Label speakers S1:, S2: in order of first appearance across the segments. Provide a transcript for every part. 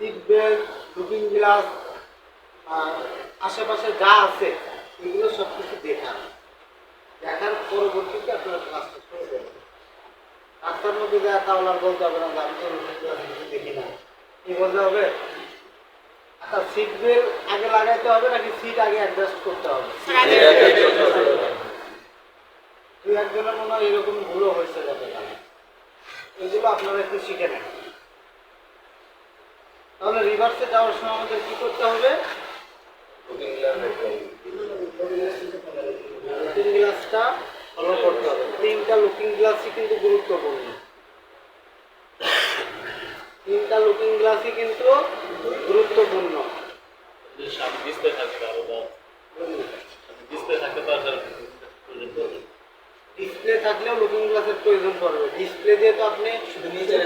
S1: Seat belt looking glass আশেপাশে যা আছে এগুলো সব কিছু দেখান দেখার পরবর্তীতে আপনারা ক্লাসটা করবেন রাস্তার মধ্যে যা তাহলে আর বলতে হবে না আমি তো দেখি না। কি বলতে হবে? আচ্ছা সিট বেল্ট আগে লাগাইতে হবে নাকি সিট আগে অ্যাডজাস্ট করতে হবে? দুই একজনের মনে হয় এরকম ভুলও হয়েছে যাতে এগুলো আপনারা একটু শিখে নেন। তাহলে রিভার্সে যাওয়ার সময় আমাদের কি করতে হবে? লুকিং গ্লাসটা ফলো করতে হবে। তিনটা লুকিং গ্লাসই কিন্তু গুরুত্বপূর্ণ। তিনটা লুকিং গ্লাসই কিন্তু গুরুত্বপূর্ণ।
S2: ডিসপ্লে থাকবে আরও ডিসপ্লে থাকতে তো আর প্রয়োজন পড়বে না।
S1: ডিসপ্লে থাকলেও লুকিং গ্লাসের প্রয়োজন পড়বে। ডিসপ্লে দিয়ে তো আপনি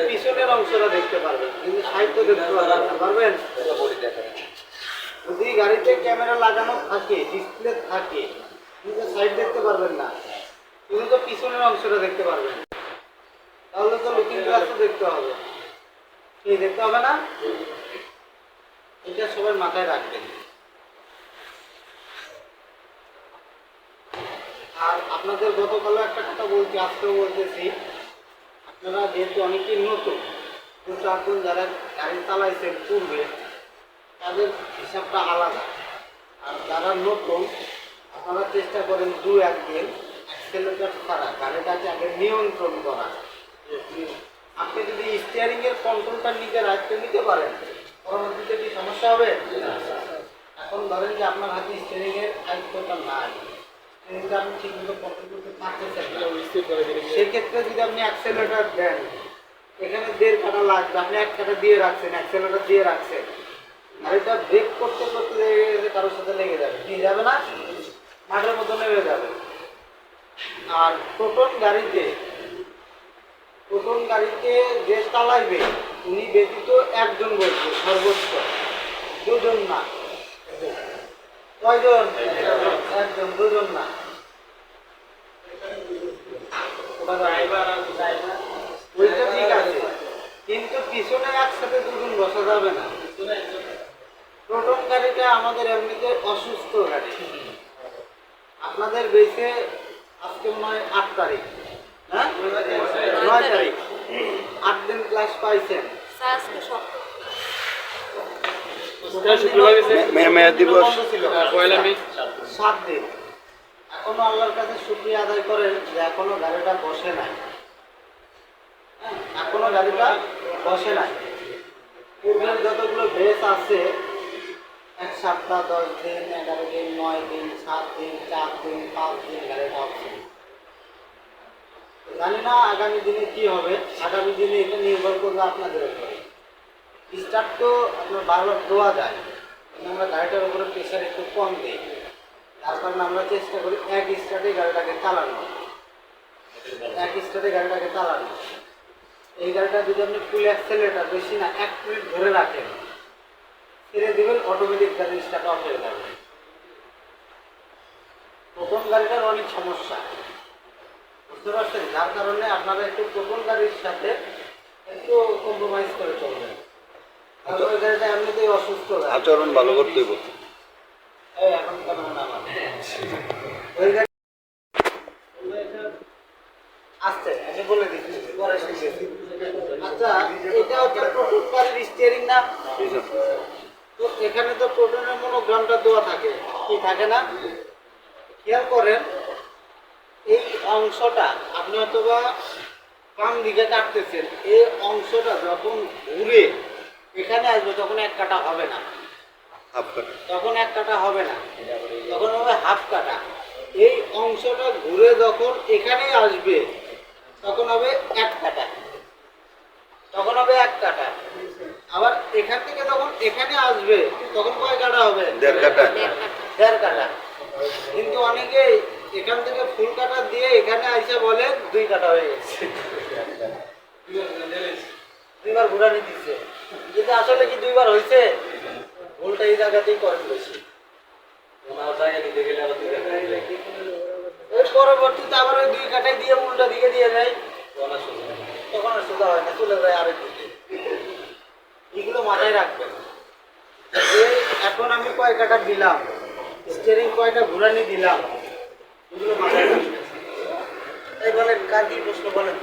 S1: পিছনের অংশটা দেখতে পারবেন। কিন্তু সাহিত্য দেখতে পারবেন যদি গাড়িতে ক্যামেরা লাগানো থাকে ডিসপ্লে থাকে কিন্তু সাইড দেখতে পারবেন না কিন্তু তো পিছনের অংশটা দেখতে পারবেন। তাহলে তো লুকিং গ্লাসও দেখতে হবে। কি দেখতে হবে না? এটা সবাই মাথায় রাখবেন আর আপনাদের গতকালও একটা কথা বলছি, আজকেও বলতেছি। আপনারা যেহেতু অনেকেই নতুন দু চারজন যারা গাড়ি চালাইছেন পূর্বে, তাদের হিসাবটা আলাদা। আর যারা নতুন আপনারা চেষ্টা করেন দু একদিন অ্যাক্সেলেটার ছাড়া গাড়িটাকে আগে নিয়ন্ত্রণ করা। আপনি যদি স্টিয়ারিংয়ের কন্ট্রোলটা নিজের আয়ত্তে নিতে পারেন, পরবর্তীতে কি সমস্যা হবে? এখন ধরেন যে আপনার হাতে স্টিয়ারিং এর আয়ত্তটা নাই। স্টিয়ারিংটা আপনি ঠিক কন্ট্রোল করতে পারতেছেন সেক্ষেত্রে যদি আপনি অ্যাক্সেলেটার দেন এখানে দেড় কাটা লাগবে আপনি এক কাটা দিয়ে রাখছেন অ্যাক্সেলেটার দিয়ে রাখছেন। আর এটা ব্রেক করতে করতে লেগে কারোর সাথে লেগে যাবে। কি যাবে না? মাঠের মতো নেমে যাবে। আর টোটন গাড়িতে টোটন গাড়িতে যে চালাইবে উনি ব্যতীত একজন বলছে সর্বোচ্চ। দুজন না। কয়জন? একজন দুজন না? ওটা driver আর driver। ওইটা ঠিক আছে। কিন্তু পিছনে একসাথে দুজন বসা যাবে না। প্রোটন গাড়িটা আমাদের এমনিতে অসুস্থ গাড়ি। আপনাদের বেসে আজকে মনে হয় আট তারিখ। হ্যাঁ? নয় তারিখ। আট দিন ক্লাস পাইছেন।
S2: গেছে
S3: মে- দিবস।
S2: পয়লা মে।
S1: সাত দিন। এখনও আল্লাহর কাছে শুক্রিয়া আদায় করেন যে এখনও গাড়িটা বসে নাই। হ্যাঁ, এখনও গাড়িটা বসে নাই। পূর্বের যতগুলো বেস আছে এক সপ্তাহ দশ দিন এগারো দিন নয় দিন সাত দিন চার দিন পাঁচ দিন গাড়িটা অপশন জানি না আগামী দিনে কি হবে। আগামী দিনে এটা নির্ভর করবে আপনাদের উপরে। স্টার্ট তো আপনার বারবার দেওয়া যায় আমরা গাড়িটার উপরে প্রেশার একটু কম দিই। তার কারণে আমরা চেষ্টা করি এক স্টার্টে গাড়িটাকে চালানো। এক স্টার্টে গাড়িটাকে চালানো। এই গাড়িটা যদি আপনি ফুল অ্যাক্সেলেটার বেশি না, এক মিনিট ধরে রাখেন, ছেড়ে দেবেন অটোমেটিক গাড়ি স্টার্ট অফ হয়ে যাবে। প্রথম গাড়িটার অনেক সমস্যা। বুঝতে পারছেন? যার কারণে আপনারা একটু প্রথম গাড়ির সাথে একটু কম্প্রোমাইজ করে চলবেন।
S3: আচরণ ভালো করতে হইব
S1: এই এখন কেন আমার ওই গাড়ি আসছে আমি বলে দিচ্ছি। পরে শিখেছি আচ্ছা এটা হচ্ছে প্রোটন গাড়ির স্টিয়ারিং না তো এখানে তো প্রোটনের মনোগ্রামটা দেওয়া থাকে। কি থাকে না? খেয়াল করেন এই অংশটা আপনি অথবা বাম দিকে কাটতেছেন। এই অংশটা যখন ঘুরে এখানে আসবে তখন এক কাটা হবে না।
S3: হাফ কাটা।
S1: তখন এক কাটা হবে না। তখন হবে হাফ কাটা। এই অংশটা ঘুরে যখন এখানে আসবে তখন হবে এক কাটা। তখন হবে এক কাটা। আবার এখান থেকে যখন এখানে আসবে তখন কয় কাটা হবে?
S3: দেড় কাটা।
S1: দেড় কাটা। কিন্তু অনেকে এখান থেকে ফুল কাটা দিয়ে এখানে আইসা বলে দুই কাটা হয়ে গেছে। দুইবার ঘুরানি দিচ্ছে। কিন্তু আসলে কি দুইবার হয়েছে ভুলটা এই জায়গাতেই করেন বেশি। পরবর্তীতে আবার ওই দুই কাটাই দিয়ে উল্টা দিকে দিয়ে দেয়। তখন আর সোজা হয় না। চলে যায় আরেক দিকে। এগুলো মাথায় রাখবেন। যে এখন আমি কয় কাটা দিলাম স্টিয়ারিং কয়টা ঘুরানি দিলাম এগুলো মাথায় রাখবেন। তাই বলেন কার কি প্রশ্ন বলেন?